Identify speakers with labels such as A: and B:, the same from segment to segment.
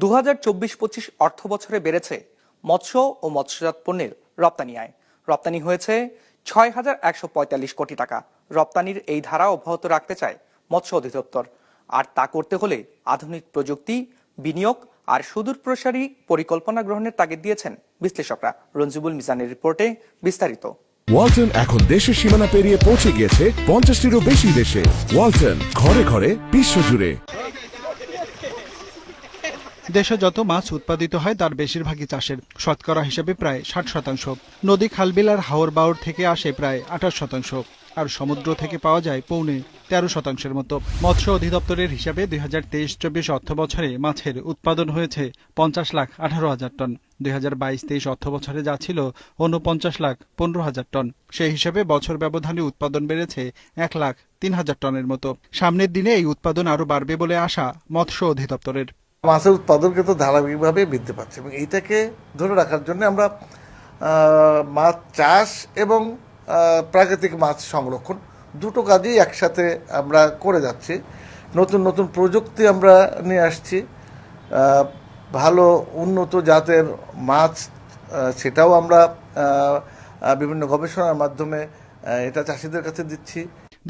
A: দু হাজার চব্বিশ পঁচিশ অর্থ বছরে বেড়েছে মৎস্য ও মৎস্যজাত পণ্যের রপ্তানি আয়। রপ্তানি হয়েছে ছয় হাজার একশো পঁয়তাল্লিশ কোটি টাকা। রপ্তানির এই ধারা অব্যাহত রাখতে চায় মৎস্য অধিদপ্তর। আর তা করতে হলে আধুনিক প্রযুক্তি, বিনিয়োগ আর সুদূর প্রসারী পরিকল্পনা গ্রহণের তাগিদ দিয়েছেন বিশ্লেষকরা। রঞ্জিবুল মিজানের রিপোর্টে বিস্তারিত।
B: ওয়ালটন এখন দেশের সীমানা পেরিয়ে পৌঁছে গিয়েছে পঞ্চাশটিরও বেশি দেশে। ওয়ালটন ঘরে ঘরে বিশ্বজুড়ে
C: দেশে যত মাছ উৎপাদিত হয়, তার বেশিরভাগই চাষের। শতকরা হিসেবে প্রায় ষাট শতাংশ। নদী, খালবিল আর হাওর বাওর থেকে আসে প্রায় আঠাশ শতাংশ। আর সমুদ্র থেকে পাওয়া যায় পৌনে তেরো শতাংশের মতো। মৎস্য অধিদপ্তরের হিসাবে দুই হাজার তেইশ চব্বিশ অর্থ বছরে মাছের উৎপাদন হয়েছে পঞ্চাশ লাখ আঠারো হাজার টন। দুই হাজার বাইশ তেইশ অর্থ বছরে যা ছিল উনপঞ্চাশ লাখ পনেরো হাজার টন। সেই হিসাবে বছর ব্যবধানে উৎপাদন বেড়েছে এক লাখ তিন হাজার টনের মতো। সামনের দিনে এই উৎপাদন আরও বাড়বে বলে আশা মৎস্য অধিদপ্তরের।
D: মাছের উৎপাদন কিন্তু ধারাবাহিকভাবে বৃদ্ধি পাচ্ছে এবং এইটাকে ধরে রাখার জন্য আমরা মাছ চাষ এবং প্রাকৃতিক মাছ সংরক্ষণ দুটো কাজই একসাথে আমরা করে যাচ্ছি। নতুন নতুন প্রযুক্তি আমরা নিয়ে আসছি। ভালো, উন্নত জাতের মাছ সেটাও আমরা বিভিন্ন গবেষণার মাধ্যমে এটা চাষিদের কাছে দিচ্ছি।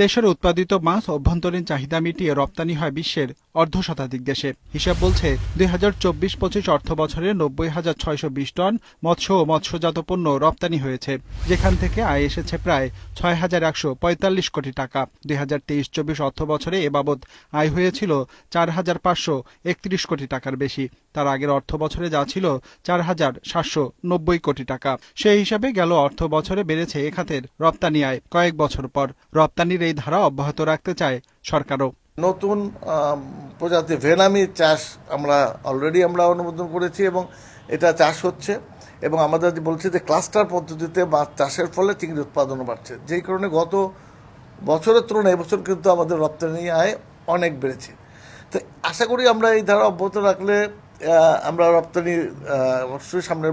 C: দেশের উৎপাদিত মাছ অভ্যন্তরীণ চাহিদা মিটিয়ে রপ্তানি হয় বিশ্বের অর্ধ শতাধিক দেশে। হিসাব বলছে, দুই হাজার চব্বিশ পঁচিশ অর্থ বছরে নব্বই হাজার ছয়শো বিশ টন মৎস্য ও মৎস্যজাত পণ্য রপ্তানি হয়েছে। যেখান থেকে আয় এসেছে প্রায় ছয় হাজার একশো পঁয়তাল্লিশ কোটি টাকা। দুই হাজার তেইশ চব্বিশ অর্থ বছরে এ বাবদ আয় হয়েছিল চার হাজার পাঁচশো একত্রিশ কোটি টাকার বেশি। তার আগের অর্থ বছরে যা ছিল চার হাজার সাতশো নব্বই কোটি টাকা। সেই হিসাবে গেল অর্থ বছরে বেড়েছে এ খাতের রপ্তানি আয় কয়েক বছর পর। রপ্তানির এই ধারা অব্যাহত রাখতে চায় সরকারও।
D: নতুন প্রজাতি ভেনামি চাষ আমরা অলরেডি আমরা অনুমোদন করেছি এবং এটা চাষ হচ্ছে এবং আমাদের বলছি যে ক্লাস্টার পদ্ধতিতে মাছ চাষের ফলে চিংড়ি উৎপাদনও বাড়ছে। যেই কারণে গত বছরের তুলনায় এবছর কিন্তু আমাদের রপ্তানি আয় অনেক বেড়েছে। তো আশা করি আমরা এই ধারা অব্যাহত রাখলে আমরা রপ্তানি অবশ্যই সামনে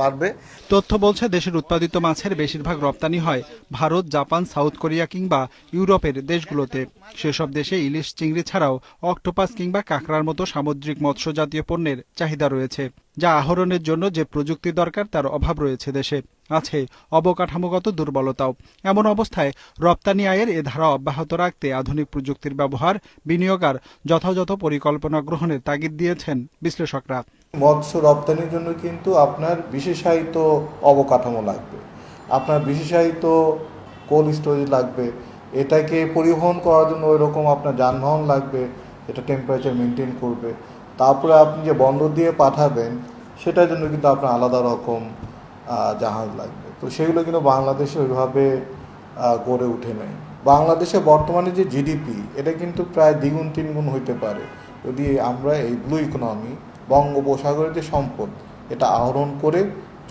D: বাড়বে।
C: তথ্য বলছে, দেশের উৎপাদিত মাছের বেশিরভাগ রপ্তানি হয় ভারত, জাপান, সাউথ কোরিয়া কিংবা ইউরোপের দেশগুলোতে। সেসব দেশে ইলিশ, চিংড়ি ছাড়াও অক্টোপাস কিংবা কাঁকড়ার মতো সামুদ্রিক মৎস্য জাতীয় পণ্যের চাহিদা রয়েছে। যা আহরণের জন্য যে প্রযুক্তি দরকার তার অভাব রয়েছে দেশে। আছে অবকাঠামোগত দুর্বলতাও। এমন অবস্থায় রপ্তানি আয়ের এ ধারা অব্যাহত রাখতে আধুনিক প্রযুক্তির ব্যবহার, বিনিয়োগ আর যথাযথ পরিকল্পনা গ্রহণের তাগিদ দিয়েছেন বিশ্লেষকরা।
E: মৎস্য রপ্তানির জন্য কিন্তু আপনার বিশেষায়িত অবকাঠামো লাগবে। আপনার বিশেষায়িত কোল্ড স্টোরেজ লাগবে। এটাকে পরিবহন করার জন্য ওই রকম আপনার যানবাহন লাগবে। এটা টেম্পারেচার মেনটেন করবে। তারপরে আপনি যে বন্দর দিয়ে পাঠাবেন সেটার জন্য কিন্তু আপনার আলাদা রকম জাহাজ লাগবে। তো সেগুলো কিন্তু বাংলাদেশে ওইভাবে গড়ে ওঠে নাই। বাংলাদেশে বর্তমানে যে জিডিপি এটা কিন্তু প্রায় দ্বিগুণ, তিনগুণ হইতে পারে। যদি আমরা এই ব্লু ইকোনমি বঙ্গোপসাগরের যে সম্পদ, এটা আহরণ করে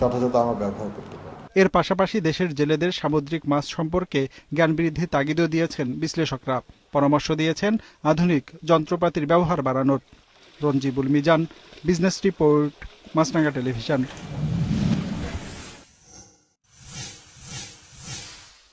E: যথাযথ আমরা ব্যবহার করতে পারি।
C: এর পাশাপাশি দেশের জেলেদের সামুদ্রিক মাছ সম্পর্কে জ্ঞান বৃদ্ধির তাগিদও দিয়েছেন বিশ্লেষকরা। পরামর্শ দিয়েছেন আধুনিক যন্ত্রপাতির ব্যবহার বাড়ানোর। Ranjibul Mizan business report Maasranga television